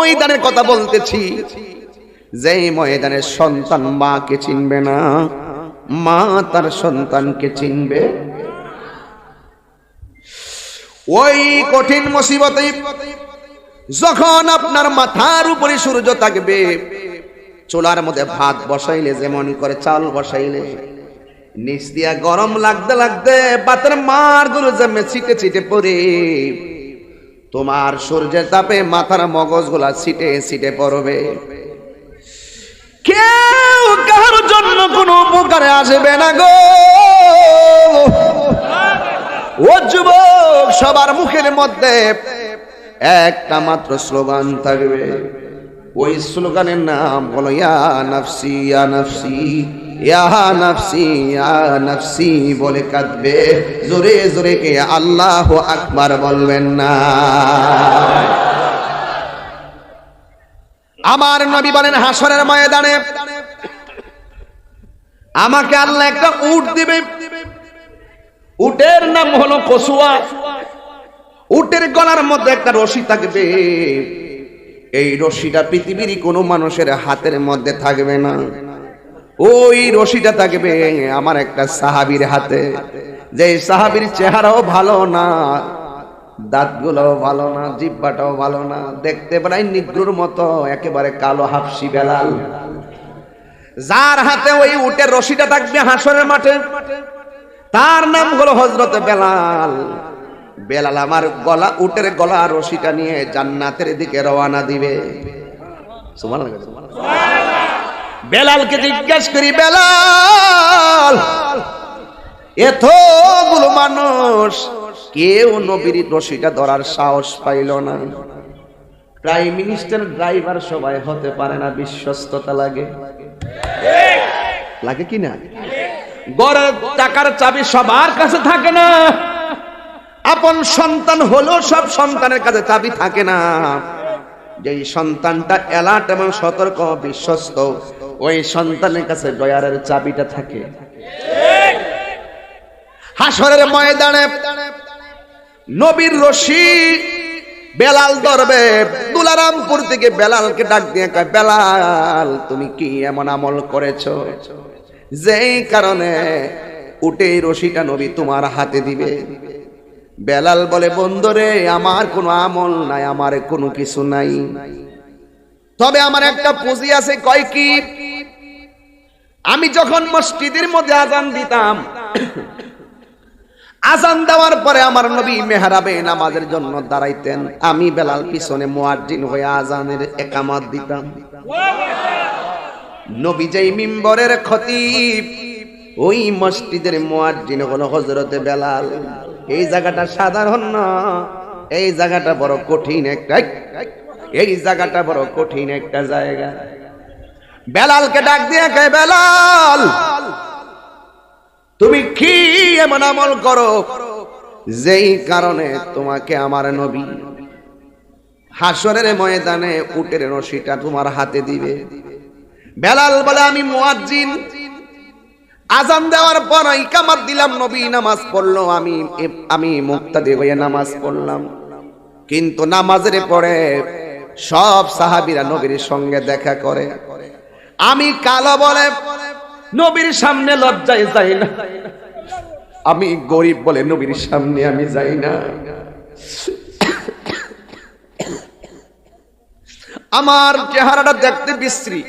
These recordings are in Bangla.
ময়দানের কথা বলতেছি। যেই ময়দানের সন্তান মাকে চিনবে না, মা তার সন্তানকে চিনবে। ওই কঠিন মুসিবতে যখন আপনার মাথার উপরে সূর্য থাকবে, চুলার মধ্যে ভাত বসাইলে, যেমন করে চাল বসাইলে, নিচ দিয়া গরম লাগতে লাগতে বাতের মারগুলো জমে ছিটে ছিটে পড়ে তোমার সূর্যের তাপে মাথার মগজগুলা ছিটে সিটে পড়বে। কেউ কার জন্য কোনো উপকারে আসবে না গো। ও যুবক, সবার মুখের মধ্যে একটা মাত্র স্লোগান থাকবে। ওই স্লোগানের নাম বলো, ইয়া নাফসি নাফসি বলে কাঁদবে। জোরে জোরে কে, আল্লাহ আকবার বলবেন না। আমার নবী বলেন হাসরের ময়দানে আমাকে আল্লাহ একটা উট দিবে। উটের নাম হলো কসুয়া। উটের গলার মধ্যে একটা রশি থাকবে। এই রশিটা পৃথিবীর কোনো মানুষের হাতের মধ্যে থাকবে না। ওই রশিটা থাকবে আমার একটা সাহাবির হাতে। যে সাহাবির চেহারাও ভালো না, দাঁতগুলোও ভালো না, জিব্বাটাও ভালো না, দেখতে প্রায় নিগ্রুর মতো, একেবারে কালো হাফসি বেলাল। যার হাতে ওই উটের রশিটা থাকবে হাসরের মাঠে, তার নাম হলো হজরত বেলাল। বেলাল আমার গলা উটের গলা রশিটা নিয়ে জান্নাতের দিকে রওয়ানা দিবে। বেলালকে জিজ্ঞেস করি বেলাল এতগুলো মানুষ কেউ নবীর রশিটা ধরার সাহস পাইল না। প্রাইম মিনিস্টার ড্রাইভার সবাই হতে পারে না বিশ্বস্ততা লাগে। লাগে কি না? গড়ের টাকার চাবি সবার কাছে থাকে না। আপন সন্তান হলো সব সন্তানের কাছে চাবি থাকে না। যেই সন্তানটা এলাট এবং সতর্ক, বিশ্বস্ত, ওই সন্তানের কাছে দয়ারের চাবিটা থাকে। হাসরের ময়দানে নবীর রশি বেলাল ধরবে। দুলারামপুর থেকে বেলালকে ডাক দিয়ে কয়, বেলাল, তুমি কি এমন আমল করেছ? যেই কারণে উঠে রশিটা নবী তোমার হাতে দিবে। বেলাল বলে, বন্ধরে, আমার কোনো আমল নাই, আমার কোনো কিছু নাই। তবে আমার একটা পুঁজি আছে, কয় কি? আমি যখন মসজিদের মধ্যে আজান দিতাম, আজান দেওয়ার পরে আমার নবী মেহরাবে নামাজের জন্য দাঁড়াইতেন। আমি বেলাল পিছনে মুয়াজ্জিন হয়ে আজানের একামত দিতাম। নবী যেই মিম্বরের খতিব, ওই মসজিদের মুয়াজ্জিন হলো হযরতে বেলাল। এই জায়গাটা সাধারণ না। এই জায়গাটা বড় কঠিন একটা এই জায়গাটা বড় কঠিন একটা জায়গা। বেলালকে ডাক দিয়ে কে বেলাল? তুমি কি এমন আমল করো? যেই কারণে তোমাকে আমার নবী হাসরের ময়দানে উটের রশিটা তোমার হাতে দিবে। বেলাল বলে, আমি মুয়াজ্জিন। আজান দেওয়ার পর ইকামাত দিলাম, নবী নামাজ পড়ল, আমি আমি মুক্তাদি হয়ে নামাজ পড়লাম। কিন্তু নামাজের পরে সব সাহাবিরা নবীর সঙ্গে দেখা করে। আমি কালো বলে, নবীর সামনে লজ্জায় যাই না। আমি গরিব বলে নবীর সামনে আমি যাই না। আমার চেহারাটা দেখতে বিশ্রী।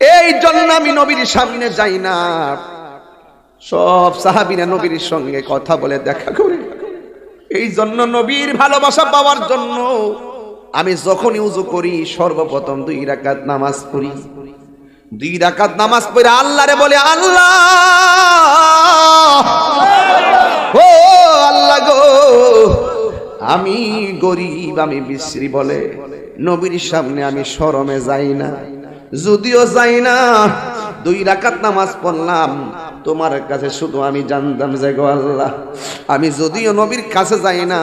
এই জন্য আমি নবীর সামনে যাই না। সব সাহাবিনা নবীর সঙ্গে কথা বলে দেখা করে। এই জন্য নবীর ভালোবাসা পাওয়ার জন্য আমি যখনই উজু করি, সর্বপ্রথম দুই রাকাত নামাজ পড়ি। দুই রাকাত নামাজ পড়ে আল্লাহরে বলে, আল্লাহ! ও আল্লাহ গো, আমি গরিব, আমি বিশ্রী বলে নবীর সামনে আমি শরমে যাই না। যদিও যাই না, দুই রাকাত নামাজ পড়লাম। তোমার কাছে শুধু আমি জানতাম যে গো আল্লাহ, আমি যদিও নবীর কাছে যাই না,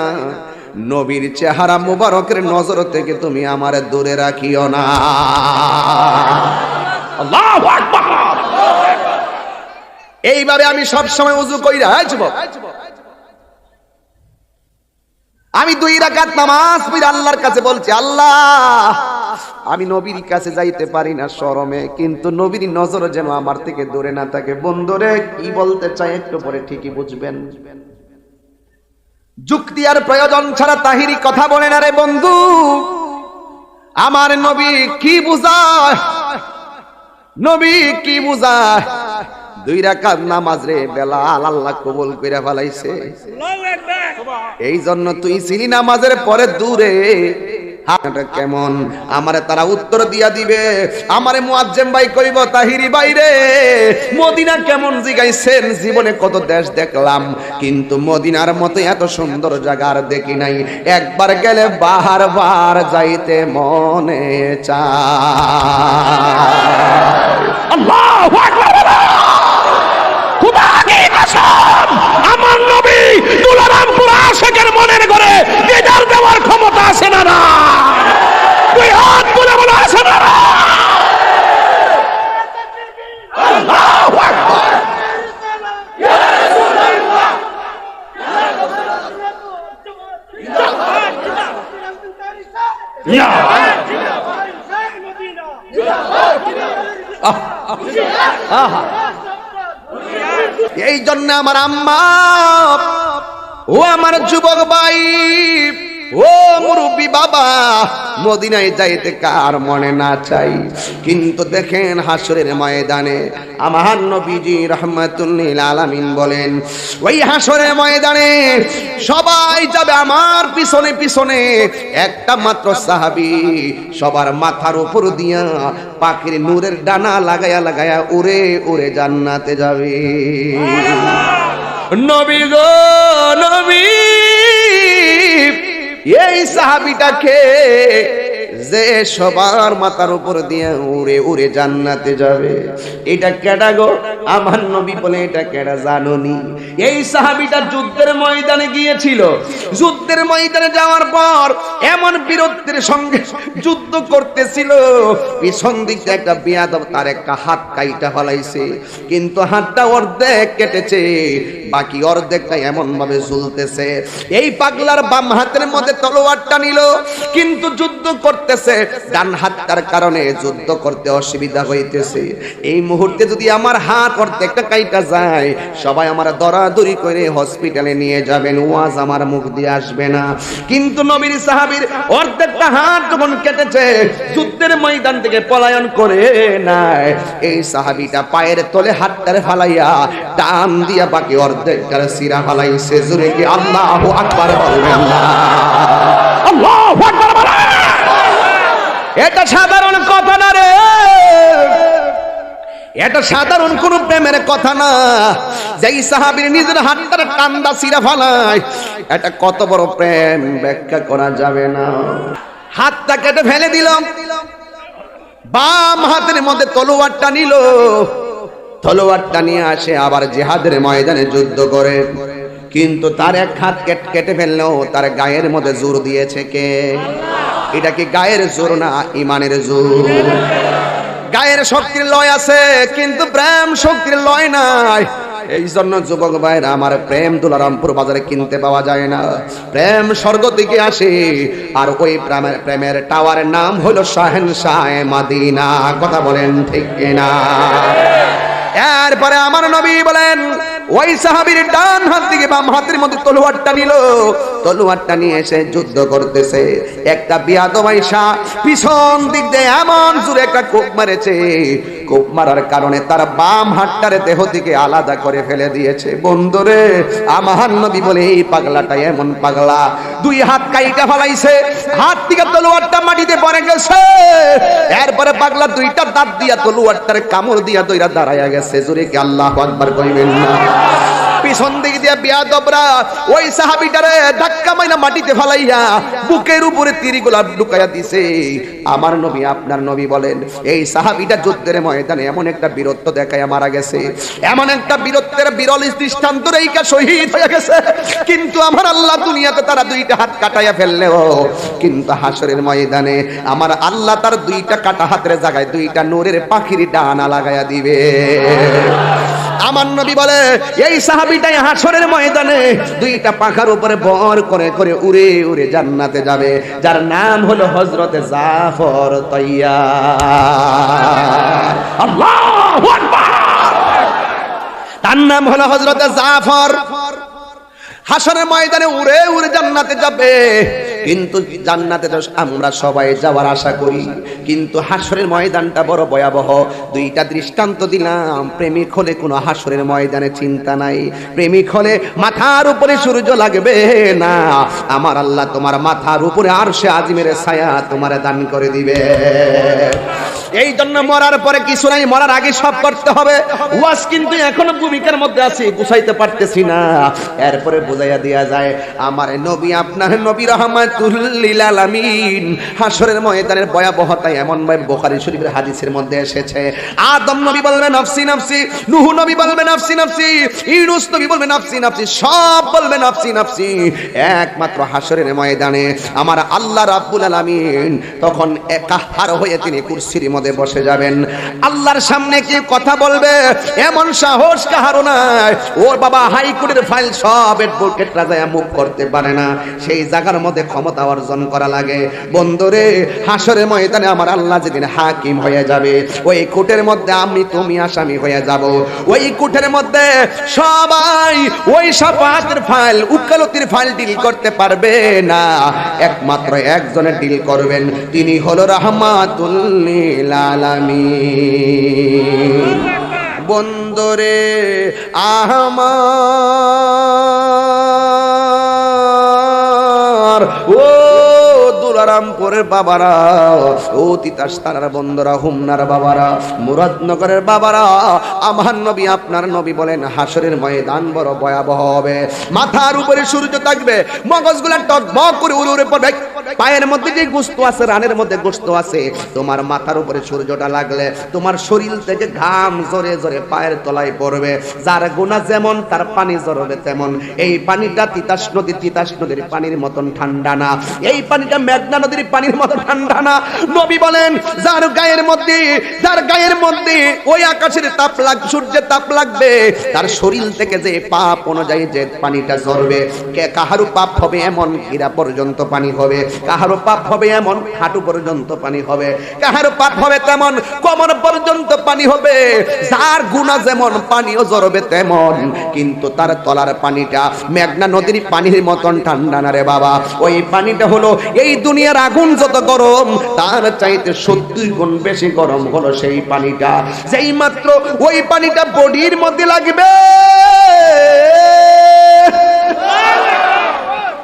নবীর চেহারা মুবারকের নজর থেকে তুমি আমার দূরে রাখিও না। এইভাবে আমি সব সময় উজু কইরা যুবক, আমি দুই রাকাত নামাজ পড়ে আল্লাহর কাছে বলছি, আল্লাহ আমি নবীর কাছে যাইতে পারি না শরমে কিন্তু নবীর নজর যেন আমার থেকে দূরে না থাকে। বন্ধুরে কি বলতে চাই একটু পরে ঠিকই বুঝবেন। যুক্তি আর প্রয়োজন ছাড়া তাহিরি কথা বলে না রে বন্ধু। আমার নবী কি বুঝায়? নবী কি বুঝায়? দুই রাকাত নামাজ রে বেলা আল্লাহ কবুল কইরা ফেলাইছে। এই জন্য তুই ছিলি নামাজের পরে দূরে হাতটা কেমন? আমারে তারা উত্তর দিয়া দিবে। আমারে মুয়াজ্জেম ভাই কইব, তাহিরি বাইরে মদিনা কেমন জিগাইছেন জীবনে কত দেশ দেখলাম, কিন্তু মদিনার মতো এত সুন্দর জায়গা আর দেখি নাই। একবার গেলে বাহার বার যাইতে মনে চায়। আল্লাহু আকবার। খোদা কি কসম, আমার নবী তুলারামপুর আশেকের মনের করে দিদার দেওয়ার ক্ষমতা আছে না না তুই হাত তুলে বলে আছে না না আল্লাহু আকবার। ইয়া। এই জন্য আমার আম্মা ও আমার যুবক ভাই ও মুরব্বী বাবা, মদিনায় যাইতে কার মনে না চাই? কিন্তু দেখেন হাসরের ময়দানে আমার নবীজি রহমাতুল্লিল আলামিন বলেন, ওই হাসরের ময়দানে সবাই যাবে আমার পিছনে পিছনে। একটা মাত্র সাহাবি সবার মাথার উপর দিয়া পাখির নূরের ডানা লাগায়া লাগায়া উড়ে উড়ে জান্নাতে যাবে। নবী গো, নবী। এই সাহাবিটাকে যে সবার মাথার উপর দিয়ে উড়ে উড়ে জান্নাতে যাবে, এটা কেডা গো? আমার নবী বলে এটা কেডা জাননি। এই সাহাবিটা যুদ্ধের ময়দানে গিয়েছিল। যুদ্ধের ময়দানে যাওয়ার পর এমন বীরত্বের সঙ্গে যুদ্ধ করতেছিল। পিছন দিকে একটা বিয়াদব তার একটা হাত কাইটা ফলাইছে। কিন্তু হাতটা অর্ধেক কেটেছে। বাকি অর্ধেকটা এমন ভাবে ঝুলতেছে। এই পাগলার বাম হাতের মধ্যে তলোয়ারটা নিল, কিন্তু যুদ্ধ করতেছে। ডান হাতটার কারণে যুদ্ধ করতে অসুবিধা হইতেছে। এই মুহূর্তে যদি আমার হাত অর্ধেকটা কাইটা যায়, সবাই আমার দরাদরি করে হসপিটালে নিয়ে যাবেন, ওয়াজ আমার মুখ দিয়ে আসবে না। কিন্তু নবীর সাহাবীর অর্ধেকটা হাত যখন কেটেছে, যুদ্ধের ময়দান থেকে পলায়ন করে নাই এই সাহাবিটা পায়ের তলে হাতটারে ফালাইয়া টান দিয়া বাকি অর্ধেকটার সিরা ফালাইছে। জুড়ে কি আল্লাহ আকবার বলবেন না? আল্লাহু আকবার। এটা সাধারণ কথা না রে। এটা সাধারণ কোন প্রেমের কথা না। যেই সাহাবীর নিজের হাতটার টান্দা সিরা ফালায়, এটা কত বড় প্রেম, ব্যাখ্যা করা যাবে না। হাতটা কেটে ফেলে দিলাম। বাম হাতের মধ্যে তলোয়ারটা নিল। তলোয়ারটা নিয়ে আসে, আবার জেহাদের ময়দানে যুদ্ধ করে। কিন্তু তার এক হাত কেট- ফেললেও তার গায়ের মধ্যে জোর দিয়েছে কে? এটা কি গায়ের জোর না ইমানের জোর? গায়ের শক্তির লয় আছে, কিন্তু প্রেম শক্তির লয় নাই। এই জন্য যুবক ভাইরা আমার প্রেম দুলারামপুর বাজারে কিনতে পাওয়া যায় না। প্রেম স্বর্গ থেকে আসে, আর ওই প্রেমের প্রেমের টাওয়ারের নাম হলো শাহেন শাহ মাদিনা। কথা বলেন ঠিক কিনা? এরপরে আমার নবী বলেন ওই সাহাবির ডান হাত থেকে বাম হাতের মধ্যে তলোয়ারটা নিল। তলোয়ারটা নিয়ে এসে যুদ্ধ করতেছে। একটা বিয়াদব আইসা পিছন দিক দিয়ে এমন জোরে একটা কোপ মারেছে। কোপ মারার কারণে তার বাম হাতটারে দেহ থেকে আলাদা করে ফেলে দিয়েছে। বন্ধুরে, আমার নবী বলে, এই পাগলাটা এমন পাগলা। দুই হাত কাইটা ফেলাইছে, হাত থেকে তলোয়ারটা মাটিতে পড়ে গেছে। এরপরে পাগলা দুইটা দাঁত দিয়া তলোয়ারটার কামড় দিয়া দইরা দাঁড়াইয়া গেছে। জোরে কি আল্লাহ আকবার কইবেন না? পিছন দিক দিয়া বিয়াদবরা ওই সাহাবিটারে ধাক্কা মাইনা মাটিতে ফালাইয়া বুকের উপরে তিরিগুলা ঢুকাইয়া দিছে। আমার নবী, আপনার নবী বলেন, এই সাহাবিটা যুদ্ধের ময়দানে এমন একটা বীরত্ব দেখায় মারা গেছে। এমন একটা বীরত্বের বিরল দৃষ্টান্ত রেখা শহীদ হয়ে গেছে। কিন্তু আমার আল্লাহ দুনিয়াতে তারা দুইটা হাত কাটাইয়া ফেললেও, কিন্তু হাসরের ময়দানে আমার আল্লাহ তার দুইটা কাটা হাতের জায়গায় দুইটা নূরের পাখির ডানা লাগাইয়া দিবে। আমার নবী বলে, এই সাহাবিটাই হাসরের ময়দানে দুইটা পাখার উপরে বর করে করে উড়ে উড়ে জান্নাতে যাবে। যার নাম হলো হজরতে জাফর তৈয়া আল্লাহু তার নাম হলো হজরতে জাফর। হাসনের ময়দানে উড়ে উড়ে জান্নাতে যাবে। কিন্তু জান্নাতে আমরা সবাই যাওয়ার আশা করি। কিন্তু হাসরের ময়দানটা বড় ভয়াবহ। দুইটা দৃষ্টান্ত দিলাম। প্রেমিক হলে কোনো হাসরের ময়দানে চিন্তা নাই। প্রেমিক হলে মাথার উপরে সূর্য লাগবে না। আমার আল্লাহ তোমার মাথার উপরে আর সে আজিমের ছায়া তোমার দান করে দিবে। এই জন্য মরার পরে কিছু নাই, মরার আগে সব করতে হবে। ওয়াজ কিন্তু এখনও ভূমিকার মধ্যে আছে গুছাইতে পারতেছি না। এরপরে বুঝাইয়া দেয়া যায়, আমার নবী, আপনার নবী রহমাতুল্লিল আলামিন হাসরের ময়দানের ভয়াবহতা এমন ভাবে বুখারী শরীফের হাদিসের মধ্যে এসেছে। আদম নবী বলবে, নফসি নফসি। নূহ নবী বলবে, নফসি নফসি। ইউনুস নবী বলবে, নফসি নফসি। সব বলবে, নফসি নফসি। একমাত্র হাসরের ময়দানে আমার আল্লাহ রাব্বুল আলামিন তখন একাহার হয়ে তিনি কুরসির মধ্যে বসে যাবেন। আল্লাহর সামনে কি কথা বলবে? এমন সাহস কাহারও নাই। ওর বাবা হাইকোর্টের ফাইল সব অ্যাডভোকেটরা যায় মুখ করতে পারে না। সেই জায়গার মধ্যে ক্ষমতা অর্জন করা লাগে। বন্ধুরে হাসরে ময়দানে আমার আল্লাহ যেদিন হাকিম হয়ে যাবে, ওই কোর্টের মধ্যে আমি তুমি আসামি হয়ে যাব। ওই কোর্টের মধ্যে সবাই ওই সাফাতের ফাইল, উকালতির ফাইল ডিল করতে পারবে না। একমাত্র একজনের ডিল করবেন। তিনি হলো রহমাতুল্লিল আলামিন। বন্দরে আহমার। ও দুলারামপুরের বাবারা, ও তিতাস তারার বন্দরা হুমনার বাবারা, মুরাদনগরের বাবারা, আমার নবী আপনার নবী বলেন, হাসরের ময়দান বড় ভয়াবহ হবে। মাথার উপরে সূর্য থাকবে, মগজগুলা টকবক করে উড়ে উড়ে পড়বে। পায়ের মধ্যে যে গোস্ত আছে, রানের মধ্যে গোস্ত আছে, তোমার মাথার উপরে সূর্যটা লাগলে তোমার শরীর থেকে ঘাম জোরে জোরে পায়ের তলায় পড়বে। যার গুণা যেমন, তার পানি জড়বে তেমন। এই পানিটা তিতাস নদী, তিতাস নদীর পানির মতন ঠান্ডা না। এই পানিটা মেঘনা নদীর পানির মতো ঠান্ডা না। নবী বলেন, যার গায়ের মধ্যে, যার গায়ের মধ্যে ওই আকাশের তাপ লাগ, সূর্যের তাপ লাগবে, তার শরীর থেকে যে পাপ অনুযায়ী যে পানিটা ঝরবে, কে কাহারু পাপ হবে এমন গিরা পর্যন্ত পানি হবে। কাহারো পাপ হবে এমন, হাঁটু পর্যন্ত পানি হবে। কাহারো পাপ হবে তেমন, কমর পর্যন্ত পানি হবে। যার গুণা যেমন, পানিও জড়বে তেমন। কিন্তু তার তলার পানিটা, মেঘনা নদীর পানির মতন ঠান্ডা না রে বাবা। ওই পানিটা হলো এই দুনিয়ার আগুন যত গরম, তার চাইতে সত্যি গুণ বেশি গরম হলো সেই পানিটা। যেই মাত্র ওই পানিটা বডির মধ্যে লাগবে।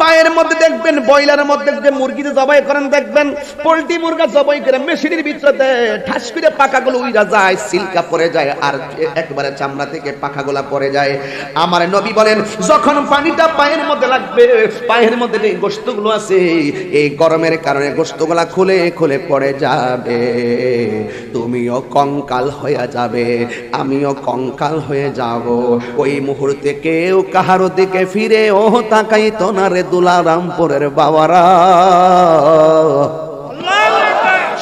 পায়ের মধ্যে দেখবেন বয়লারের মধ্যে যে মুরগিতে জবাই করেন, দেখবেন, পোল্ট্রি মুরগা জবাই করে মেশিনের ভিতরে ঠাস করে পাকাগুলো উইরা যায়, সিল্কা পড়ে যায়, আর একবারে চামড়া থেকে পাখাগুলা পড়ে যায়। আমার নবী বলেন, যখন পানিটা পায়ের মধ্যে লাগবে, পায়ের মধ্যে যে গোস্তগুলো আছে, এই গরমের কারণে গোস্তগুলা খুলে খুলে পড়ে যাবে। তুমিও কঙ্কাল হয়ে যাবে, আমিও কঙ্কাল হয়ে যাব। ওই মুহূর্তে কেউ কাহারো দিকে ফিরে ও তাকাই তো না রে দুলারামপুরের বাবারা।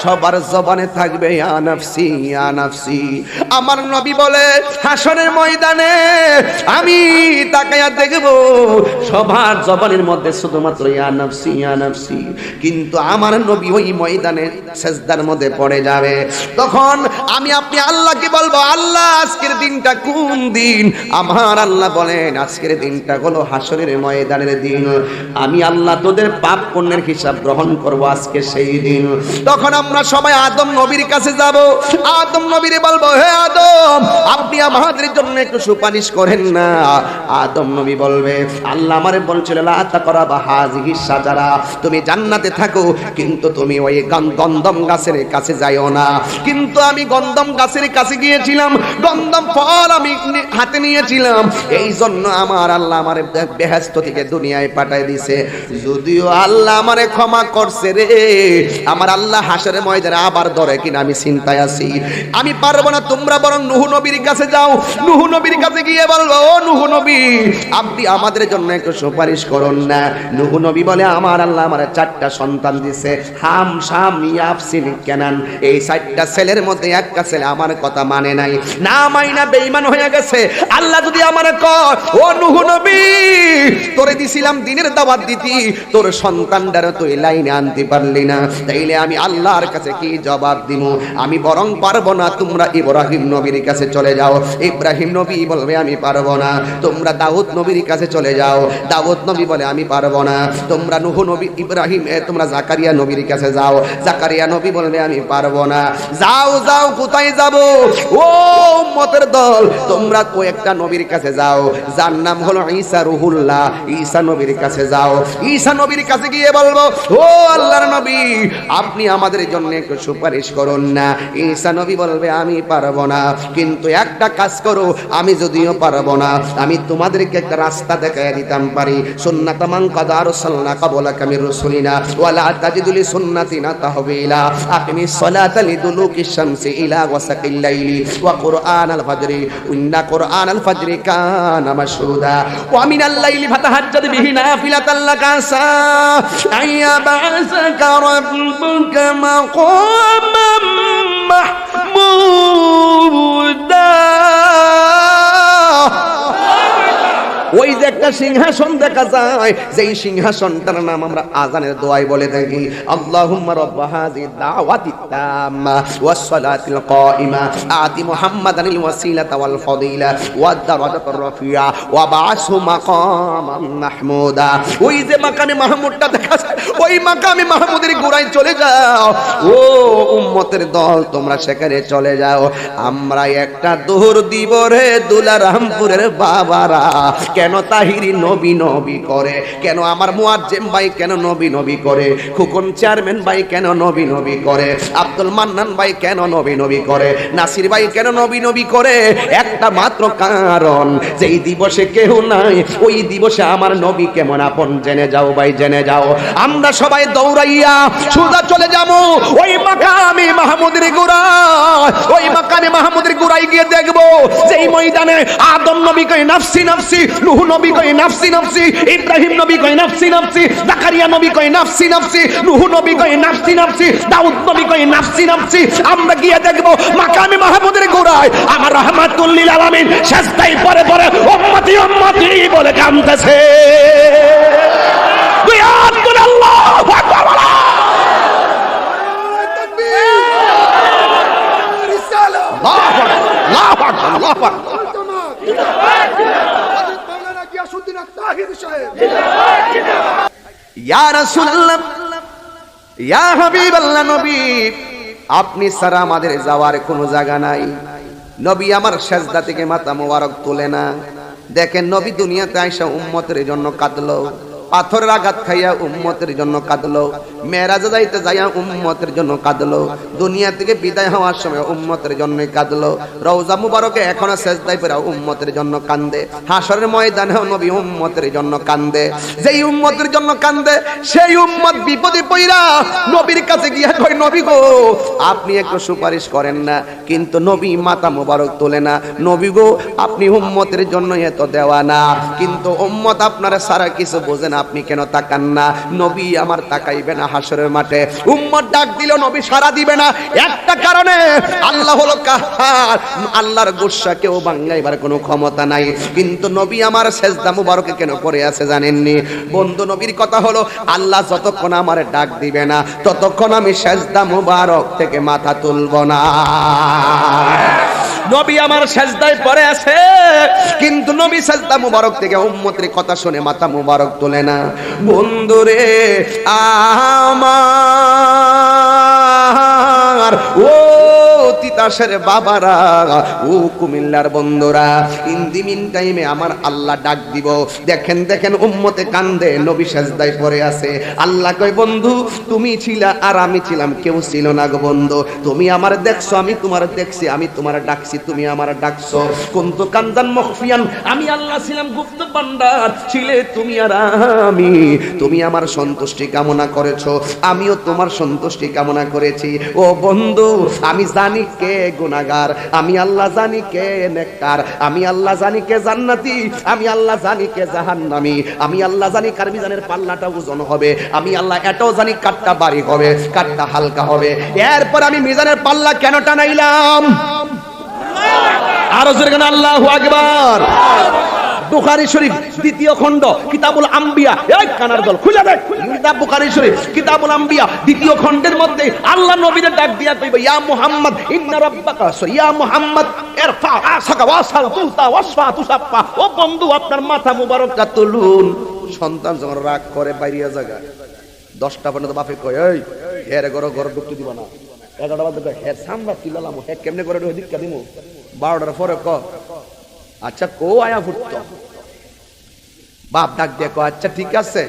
সবার জবানে থাকবে, ইয়া নাফসি ইয়া নাফসি। আমার নবী বলে হাসনের ময়দানে আমি তাকায়া দেখব, সবার জবানের মধ্যে শুধুমাত্র, ইয়া নাফসি ইয়া নাফসি। কিন্তু আমার নবী ওই ময়দানে সেজদার মধ্যে পড়ে যাবে। তখন আমি, আপনি আল্লাহকে বলব, আল্লাহ, আজকের দিনটা কোন দিন? আমার আল্লাহ বলেন, আজকের দিনটা হলো হাসরের ময়দানের দিন। আমি আল্লাহ তোদের পাপ পুণ্যের হিসাব গ্রহণ করব আজকে সেই দিন। তখন আমরা সবাই আদম নবীর কাছে যাব। আদম নবীর বলব, হে আদম, আপনি আমাদের জন্য একটু সুপারিশ করেন না। আদম নবী বলবে, আল্লাহ আমারে বলছিল লা তাকরা বা হাজিহি সাজারা তুমি জান্নাতে থাকো, কিন্তু তুমি ওই গন- গন্ধম গাছের কাছে যাইও না। কিন্তু আমি গন্ধম গাছের কাছে গিয়েছিলাম গন্ধম ফল আমি হাতে নিয়েছিলাম। এই জন্য আমার আল্লাহ আমারে বেহেস্ত থেকে দুনিয়ায় পাঠায় দিছে। যদিও আল্লাহ আমারে ক্ষমা করছে রে, আমার আল্লাহ হাসরের হাসরে ময়দানে আবার ধরে কিনা আমি চিন্তায় আছি। আমি পারব না, তোমরা বরং নুহু নবীর কাছে যাও। নুহু নবীর কাছে গিয়ে বলব, ও নুহু নবী, আপনি আমাদের জন্য একটু সুপারিশ করুন না। নুহু নবী বলে, আমার আল্লাহ আমার চারটা সন্তান দিছে। হাম, শাম ইয়াফসিন কেনান। এই চারটা ছেলের মধ্যে একটা ছেলে আমার কথা মানে নাই। না মাইনা বেঈমান হয়ে গেছে। আল্লাহ যদি আমার কর ও নুহু নবী, তোরে দিছিলাম দিনের দাওয়াত দিতি, তোর সন্তানটারে তুই লাইনে আনতে পারলি না। তাইলে আমি আল্লাহর কাছে কি জবাব দিব? আমি বরং পারব না, তোমরা ইব্রাহিম নবীর কাছে চলে যাও। ইব্রাহিম নবী বলবে, আমি পারব না। তোমরা দাউদ নবীর কাছে চলে যাও। দাউদ নবী বলে, আমি পারব না। তোমরা নুহ নবী, ইব্রাহিম তোমরা জাকারিয়া নবীর কাছে যাও। জাকারিয়া নবী বলবে, আমি পারব না। যাও যাও, কোথায় যাব? ও উম্মতের দল, তোমরা কয়েকটা নবীর কাছে যাও। যার নাম হলো ঈসা রুহুল্লাহ। ঈসা নবীর কাছে যাও। ঈসা নবীর কাছে গিয়ে বলব, ও আল্লাহর নবী, আপনি আমাদের জন্য একটু সুপারিশ করুন না। ঈসা নবী বলবে, আমি পারব না। কিন্তু একটা কাজ করো, আমি যদিও পারব না। আমি তোমাদেরকে একটা রাস্তা দেখায় দিতাম পারি। সুন্নাত মান কাদার সাল্লা কাবলা কামির রসুলিনা ওয়ালা তাজিদুলি সুন্নাতিনা তাহবিলা। আকিমি সলাতা লিদুলুকি শামসি ইলা ওয়াসাকিল লাইলি। ওয়া কুরআনাল ফাজরি, ইন্না কুরআনাল ফাজরি কানা মাশহুদা। ওয়া মিনাল লাইলি ফাতাহাজ্জাদ বিহি নাফিলাতাল লাকা সা আইয়া বা'সাকা রাব্বুকা মাকামান মাহমুদা ওই যে একটা সিংহাসন দেখা যায়, যেই সিংহাসনটার নাম আমরা আজানের দোয়াই বলে থাকি। আল্লাহুম্মা রাব্বা হাযি দাওয়াতি তাম্মা ওয়াস সালাতিল কাইমা। আতি মুহাম্মাদানিল ওয়াসিলাতা ওয়াল ফাদিলা ওয়াদ দারাজাতুর রাফিয়া ওয়া বাসু মাকামাম মাহমুদা। ওই যে মাকামে মাহমুদটা দেখা যায়, ওই মাকামে মাহমুদের গোড়ায় চলে যাও। ও উম্মতের দল, তোমরা সেখানে চলে যাও। আমরা একটা দৌড় দিব রে দুলারামপুরের বাবারা। কেন তাহিরি নবী নবী করে? কেন আমার মুয়াজ্জেম ভাই কেন নবী নবী করে? খুকন চেয়ারম্যান ভাই কেন নবী নবী করে? আব্দুল মান্নান ভাই কেন নবী নবী করে? নাসির ভাই কেন নবী নবী করে? একটা মাত্র কারণ, যেই দিবসে কেউ নাই, ওই দিবসে আমার নবী কেমন আপন জেনে যাও ভাই, জেনে যাও। আমরা সবাই দৌড়াইয়া সুদা চলে যাব। ওই মাকামে মাহমুদের গোড়া ওই মাকামে মাহমুদের গোড়ায় গিয়ে দেখব, যেই ময়দানে আদম নবী কই নাফসি নাফসি নুহ নবী কই নাফসি নাফসি ইব্রাহিম নবী কই নাফসি নাফসি জাকারিয়া নবী কই নাফসি নাফসি নুহ নবী কই নাফসি নাফসি দাউদ নবী কই নাফসি নাফসি আমরা গিয়ে দেখব মাকামে মাহমুদের গোড়ায় আমার রহমাতুল লিল আলামিন শাস্তাই পরে পরে উম্মতি উম্মতি বলে। আল্লাহু আকবার, আল্লাহু আকবার, আল্লাহু আকবার। আপনি সারা আমাদের যাওয়ার কোনো জায়গা নাই। নবী আমার সেজদা থেকে মাতা মোবারক তোলে না। দেখেন নবী দুনিয়াতে আইসা উম্মতের জন্য কাঁদলো, পাথরের আঘাত খাইয়া উম্মতের জন্য কাঁদলো। মেরাজে যাইতে যাইয়া উম্মতের জন্য কাঁদলো। দুনিয়া থেকে বিদায় হওয়ার সময় উম্মতের জন্যই কাঁদলো। রওজা মুবারকে এখনও সেজদায় পড়া উম্মতের জন্য কান্দে। হাসরের ময়দানে নবী উম্মতের জন্য কান্দে। যেই উম্মতের জন্য কান্দে, সেই উম্মত বিপদে পইরা নবীর কাছে গিয়া কয়, নবী গো, আপনি একটু সুপারিশ করেন না, কিন্তু নবী মাতা মোবারক তোলে না। নবী গো, আপনি উম্মতের জন্য এত দেওয়া না। কিন্তু উম্মত আপনারা সারা কিছু বোঝেন আপনি কেন তাকান না? নবী আমার তাকাইবে না হাসরের মাঠে। উম্মত ডাক দিল, নবী সারা দিবে না। একটা কারণে আল্লাহ হলো কাহার। আল্লাহর গুসা কেউ বাঙ্গাইবার কোনো ক্ষমতা নাই। কিন্তু নবী আমার সেজদা মুবারকে কেন করে আছে জানেননি? বন্ধু নবীর কথা হলো, আল্লাহ যতক্ষণ আমার ডাক দিবে না, ততক্ষণ আমি সেজদা মুবারক থেকে মাথা তুলব না। নবী আমার সেজদায় পরে আছে। কিন্তু নবী সাজদা মুবারক থেকে উম্মতের কথা শুনে মাথা মুবারক তোলে না। বন্ধুরে, আমার, ও তিতা প্রবাসের বাবারা, ও কুমিল্লার বন্ধুরা ইন দি মিন টাইমে আমার আল্লাহ ডাক দিব। দেখেন দেখেন, উম্মতে কান্দে, নবী সাজদায় পড়ে আছে। আল্লাহ কয়, বন্ধু, তুমি ছিলা আর আমি ছিলাম, কেউ ছিল না গো বন্ধু। তুমি আমার দেখছ, আমি তোমার দেখছি, আমি তোমার ডাকছি, তুমি আমার ডাকছো। কুন্তু কান্দান মখফিয়ান, আমি আল্লাহ ছিলাম গুপ্ত ভান্ডার, ছিলে তুমি আর আমি। তুমি আমার সন্তুষ্টি কামনা করেছ, আমিও তোমার সন্তুষ্টি কামনা করেছি। ও বন্ধু, আমি জানি কে গুনাহগার আমি আল্লাহ জানি কে নেককার। আমি আল্লাহ জানি কে জান্নাতি। আমি আল্লাহ জানি কে জাহান্নামি। আমি আল্লাহ জানি কার মিজানের পাল্লাটা ওজন হবে। আমি আল্লাহ এটাও জানি কাটটা বাড়ি হবে কাটটা হালকা হবে। এরপর আমি মিজানের পাল্লা কেন টানাইলাম? আরও জোরে আল্লাহু আকবার। বুখারী শরীফ, দ্বিতীয় খণ্ড, কিতাবুল আম্বিয়া। এই কানার দল, খুলে দেখ কিতাব বুখারী শরীফ, কিতাবুল আম্বিয়া, দ্বিতীয় খণ্ডের মধ্যে আল্লাহ নবীর ডাক দিয়া কইবে, ইয়া মুহাম্মদ, ইন্না রাব্বাকা ইয়া মুহাম্মদ ইরফা আসাকা ওয়াসাল তুতা ওয়াসফা তুসাফা ও বন্ধু, আপনার মাথা মুবারকটা সন্তান যখন রাগ করে বাইরিয়া জায়গা, দশটা পর্যন্ত বাপে কয়, এই, হের ঘর ঘর ঢুকতে দিব না। এগারোটা কয়, হের সামরা চিল্লালাম হে কেমনে করে দিক্কা দিমু? বারোটার পরে ক আচ্ছা কো আয়া ফুটত বাপ ডাক দিয়ে কয় আচ্ছা ঠিক আছে।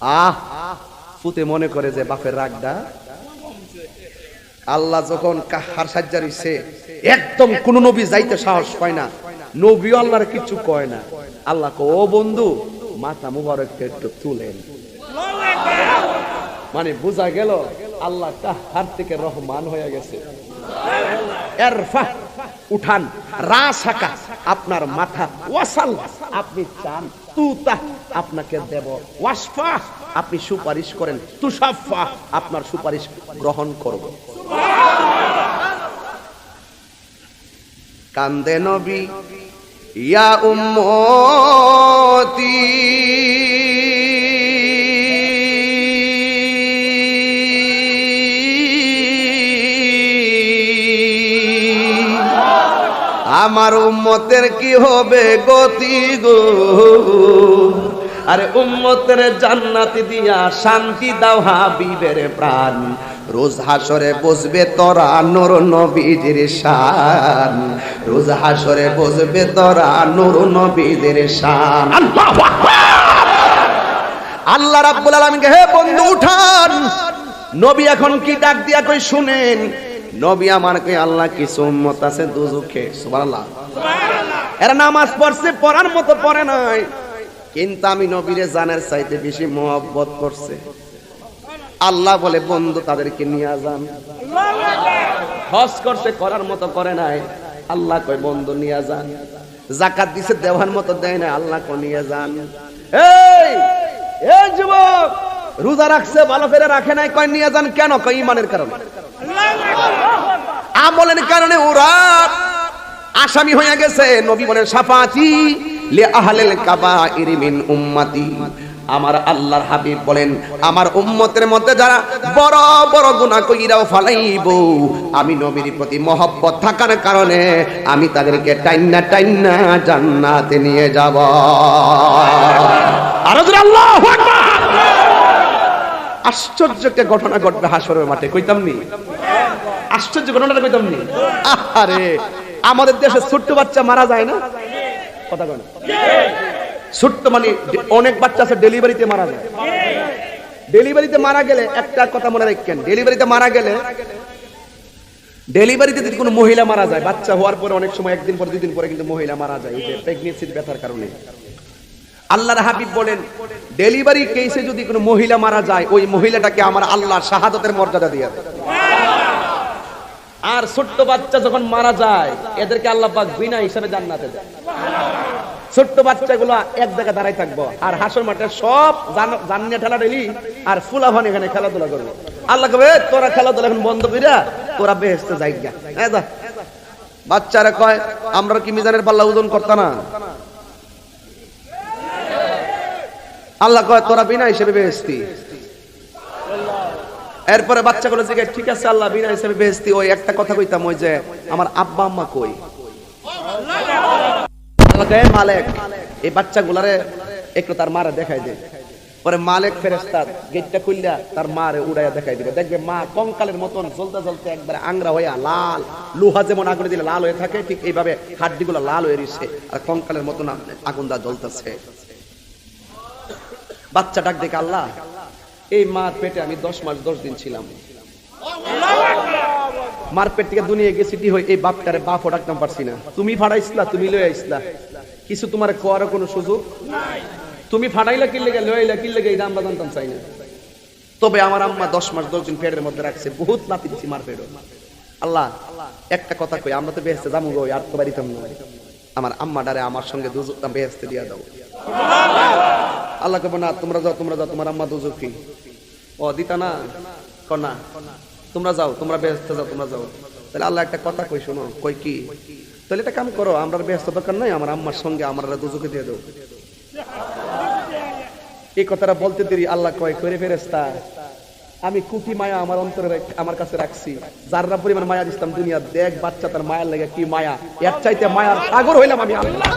আহ, ফুতে মনে করে যে বাপের রাগটা। আল্লাহ যখন কাহার সাজ্জা রইছে, একদম কোন নবী যাইতে সাহস পায় না। নবীও আল্লাহর কিছু কয় না। আল্লাহ কো ও বন্ধু, মাথা মুবারক একটু তুলেন। মানে বোঝা গেল, আল্লাহ কাহার থেকে রহমান হয়ে গেছে। এরফা উঠান রাসাকা আপনার মাথা ওয়াসাল, আপনি চান, তুতা, আপনাকে দেব ওয়াসফা, আপনি সুপারিশ করেন, তুষাফা, আপনার সুপারিশ গ্রহণ করব। কান্দে নবী, ইয়া উম্মতি আমার উম্মতের কি হবে গতি গো? আরে উম্মতের জান্নাতি দিয়া শান্তি দাও হাবিবের প্রাণ। রোজ হাসরে বসবে তোরা নূর নবীজির শান। রোজ হাসরে বসবে তোরা নূর নবীজির শান। আল্লাহু রাব্বুল আলামিনকে হে বন্ধু উঠান। নবী এখন কি ডাক দিয়া কই শুনেন? নবী আমার কই আল্লাহ কিছু উম্মত আছে দুজুখে সুবহানাল্লাহ। এরা নামাজ পড়ছে পড়ার মতো পড়ে নাই। কিন্তু আমি নবীরে জানের চাইতে বেশি মোহাব্বত করছে। আল্লাহ বলে বন্ধু তাদেরকে নিয়ে যান। হজ করছে করার মতো করে নাই। আল্লাহ কই বন্ধু নিয়ে যান। জাকাত দিছে দেওয়ার মতো দেয় না আল্লাহ কই নিয়ে যান। এই এই যুবক রোজা রাখছে ভালো করে রাখে নাই। কয় নিয়ে যান। কেন? কয় ইমানের কারণে। আমলের কারণে ওরা আসামি হয়ে গেছে। নবী বলেন, সাফাতি লি আহলিল কাবাইর মিন উম্মতি। আমার আল্লাহর হাবিব বলেন, আমার উম্মতের মধ্যে যারা বড় বড় গুনাহ কইরাও ফালাইব। আমি নবীর প্রতি মহব্বত থাকার কারণে আমি তাদেরকে টাইন্না টাইন্না জান্নাতে নিয়ে যাব। আরও আল্লাহু আশ্চর্য একটা ঘটনা ঘটবে হাসরের মাঠে, কইতাম নি? আশ্চর্য ঘটনাটা কইতাম নি। আরে আমাদের দেশে ছোট্ট বাচ্চা মারা যায় না? কথা কয় না। ছোট্ট মানে অনেক বাচ্চা আছে, ডেলিভারিতে মারা যায়। ডেলিভারিতে মারা গেলে একটা কথা মনে রাখেন, ডেলিভারিতে মারা গেলে ডেলিভারিতে যদি কোনো মহিলা মারা যায়, বাচ্চা হওয়ার পরে অনেক সময় একদিন পরে, দুই দিন পরে কিন্তু মহিলা মারা যায়, এই যে প্রেগনেন্সির ব্যথার কারণে। আল্লাহর হাবিব বলেন ডেলিভারি কেসে যদি কোনো মহিলা মারা যায়, ওই মহিলাটাকে আমার আল্লাহ শাহাদতের মর্যাদা দিয়ে দেয় আর ছোট্ট বাচ্চা যখন মারা যায়, এদেরকে আল্লাহ পাক বিনা হিসাবে জান্নাতে দেয় ছোট্ট বাচ্চাগুলো এক জায়গায় দাঁড়াই থাকব, আর হাসর মাঠে সব জান- জান্নিয়া ঠেলা ঢেলি আর ফুলাফান এখানে খেলাধুলা করব। আল্লাহ কবে? তোরা খেলাধুলা এখন বন্ধ কইরা তোরা বেহেস্তে যাই গা হ্যাঁ বাচ্চারা কয়, আমরা কি মিজানের পাল্লা ওজন করতাম না? আল্লাহ কয়, তোরা বিনা হিসেবে বেহেস্তি এরপরে বাচ্চাগুলো জিজ্ঞেস ঠিক আছে আল্লাহ, বিনা হিসেবে বেহেস্তি ওই একটা কথা কইতাম, ওই যে আমার আব্বা আম্মা কই? মালেক, এই বাচ্চাগুলারে একটু তার মারা দেখাই দে। পরে মালিক ফেরেস্তা গেটটা খুললা, তার মারে উড়াইয়া দেখাই দিবে দেখবে মা কঙ্কালের মতন জ্বলতে জ্বলতে একবার আংরা হইয়া লাল, লোহা যেমন আগুনে দিলে লাল হয়ে থাকে, ঠিক এইভাবে হাড্ডিগুলো লাল হয়ে রয়েছে আর কঙ্কালের মতন আগুন দা জ্বলতেছে। বাচ্চা ডাক দেখে আল্লাহ এই মার পেটে আমি দশ মাস দশ দিন ছিলাম। মার পেট থেকে দুনিয়া গেছি টি হই এই বাপটারে বাপও ডাকতাম পারছি না। তুমি ফাড়াইছিলা, তুমি লই আইসলা কিছু তোমার কোয়ার কোনো সুযোগ তুমি ফাটাইলা কি লেগে লইলা কি লেগে এটা আমরা জানতাম চাই না। তবে আমার আম্মা দশ মাস দশ দিন পেটের মধ্যে রাখছে, বহুত নাতি দিছি মার পেটও আল্লাহ, একটা কথা কই, আমরা তো বেহেস্তে যাব আর তো বাড়িতাম না আমার আম্মা ডারে আমার সঙ্গে দুজুকটা বেহেস্তে দিয়া দাও। আল্লাহ কবে না, তোমরা যাও তোমরা যাও, তোমার আম্মা দুজুকি ও, দিতা না কনা তোমরা যাও, তোমরা বেহেস্তে যাও, তোমরা যাও। তাহলে আল্লাহ একটা কথা কই, শোনো, কই কি? তাহলে এটা কাম করো আমরা বেহেস্ত দরকার নাই, আমার আম্মার সঙ্গে আমার দুজুকে দিয়ে দাও। এই কথাটা বলতে দেরি, আল্লাহ কয় করে ফেরেস্তা আমি কুটি মায়া আমার অন্তরে আমার কাছে রাখছি। যাররা পরিমাণ মায়া দিতাম দুনিয়া দেখ বাচ্চা তার মায়ার লাগে কি মায়া। এর চাইতে মায়ার সাগর হইলাম আমি, আল্লাহ।